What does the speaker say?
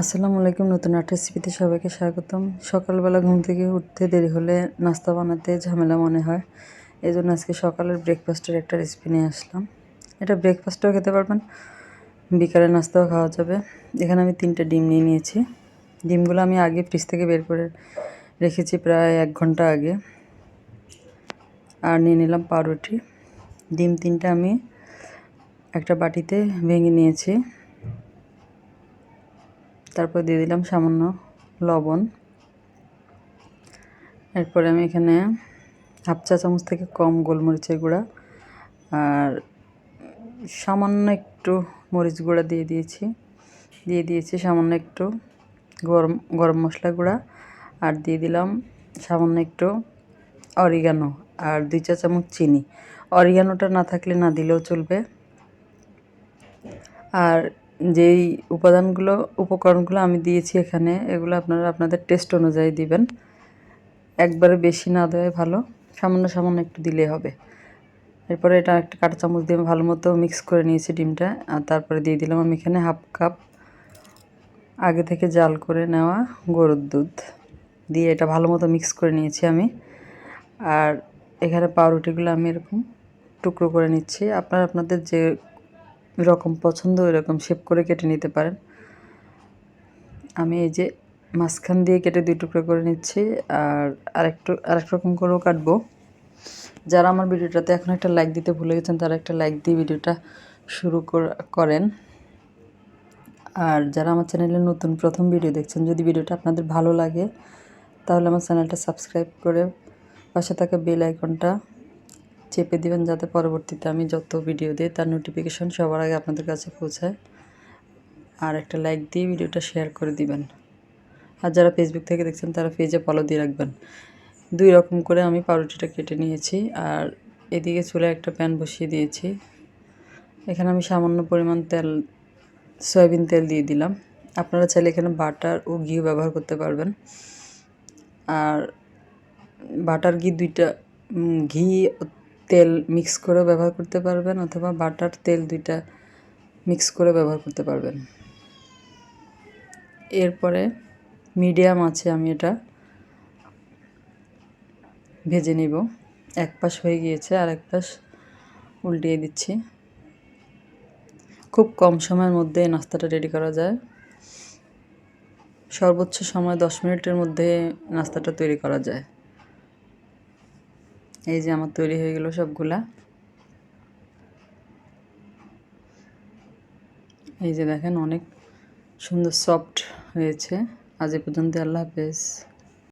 আসসালামু আলাইকুম, নতুন একটা রেসিপিতে সবাইকে স্বাগতম। সকালবেলা ঘুম থেকে উঠতে দেরি হলে নাস্তা বানাতে ঝামেলা মনে হয়। এই জন্য আজকে সকালের ব্রেকফাস্টের একটা রেসিপি নিয়ে আসলাম। এটা ব্রেকফাস্টও খেতে পারবেন, বিকালে নাস্তাও খাওয়া যাবে। এখানে আমি তিনটে ডিম নিয়ে নিয়েছি। ডিমগুলো আমি আগে ফ্রিজ থেকে বের করে রেখেছি প্রায় এক ঘণ্টা আগে। আর নিয়ে নিলাম পাউরুটি। ডিম তিনটে আমি একটা বাটিতে ভেঙে নিয়েছি। তারপর দিয়ে দিলাম সামান্য লবণ। এরপরে আমি এখানে হাফ চা চামচ থেকে কম গোলমরিচের গুঁড়া আর সামান্য একটু মরিচ গুঁড়া দিয়ে দিয়েছি। দিয়ে দিয়েছি সামান্য একটু গরম গরম মশলা গুঁড়া আর দিয়ে দিলাম সামান্য একটু অরিগানো আর দুই চা চামচ চিনি। অরিগানোটা না থাকলে না দিলেও চলবে। আর যেই উপাদানগুলো, উপকরণগুলো আমি দিয়েছি এখানে, এগুলো আপনারা আপনাদের টেস্ট অনুযায়ী দিবেন। একবারে বেশি না দেওয়াই ভালো, সামান্য সামান্য একটু দিলেই হবে। এরপরে এটা একটা কাঁটা চামচ দিয়ে ভালো মতো মিক্স করে নিয়েছি ডিমটা, আর তারপরে দিয়ে দিলাম আমি এখানে হাফ কাপ আগে থেকে জাল করে নেওয়া গরুর দুধ। দিয়ে এটা ভালো মতো মিক্স করে নিয়েছি আমি। আর এখানে পাউরুটিগুলো আমি এরকম টুকরো করে নিচ্ছি। আপনারা আপনাদের যে রকম পছন্দ ওই রকম শেপ করে কেটে নিতে পারেন। আমি এই যে মাঝখান দিয়ে কেটে দুই টুকরো করে নিচ্ছি, আর আরেকটু, আরেক রকম করেও কাটবো। যারা আমার ভিডিওটাতে এখন একটা লাইক দিতে ভুলে গেছেন, তারা একটা লাইক দিয়ে ভিডিওটা শুরু করেন। আর যারা আমার চ্যানেলে নতুন, প্রথম ভিডিও দেখছেন, যদি ভিডিওটা আপনাদের ভালো লাগে, তাহলে আমার চ্যানেলটা সাবস্ক্রাইব করে পাশে থাকা বেল আইকনটা চেপে দিবেন যাতে পরবর্তীতে আমি যত ভিডিও দিই, তার নোটিফিকেশন সবার আগে আপনাদের কাছে পৌঁছায়। আর একটা লাইক দিয়ে ভিডিওটা শেয়ার করে দিবেন। আর যারা ফেসবুক থেকে দেখছেন, তারা পেজে ফলো দিয়ে রাখবেন। দুই রকম করে আমি পাউরুটিটা কেটে নিয়েছি। আর এদিকে চুলে একটা প্যান বসিয়ে দিয়েছি। এখানে আমি সামান্য পরিমাণ তেল, সয়াবিন তেল দিয়ে দিলাম। আপনারা চাইলে এখানে বাটার ও ঘিও ব্যবহার করতে পারবেন। আর বাটার ঘি দুইটা ঘি তেল মিক্স করে ব্যবহার করতে পারবেন অথবা বাটার তেল দুইটা মিক্স করে ব্যবহার করতে পারবেন। এরপরে মিডিয়াম আছে আমি এটা। ভেজে নিব। এক পাশ হয়ে গিয়েছে আর এক পাশ উল্টিয়ে দিচ্ছি। খুব কম সময়ের মধ্যে নাস্তাটা রেডি করা যায়। সর্বোচ্চ সময় দশ মিনিটের মধ্যে নাস্তাটা তৈরি করা যায়। এই যে আমার তৈরি হয়ে গেল সবগুলা। এই যে দেখেন অনেক সুন্দর সফট হয়েছে। আজ এ পর্যন্ত আল্লাহ হাফেজ।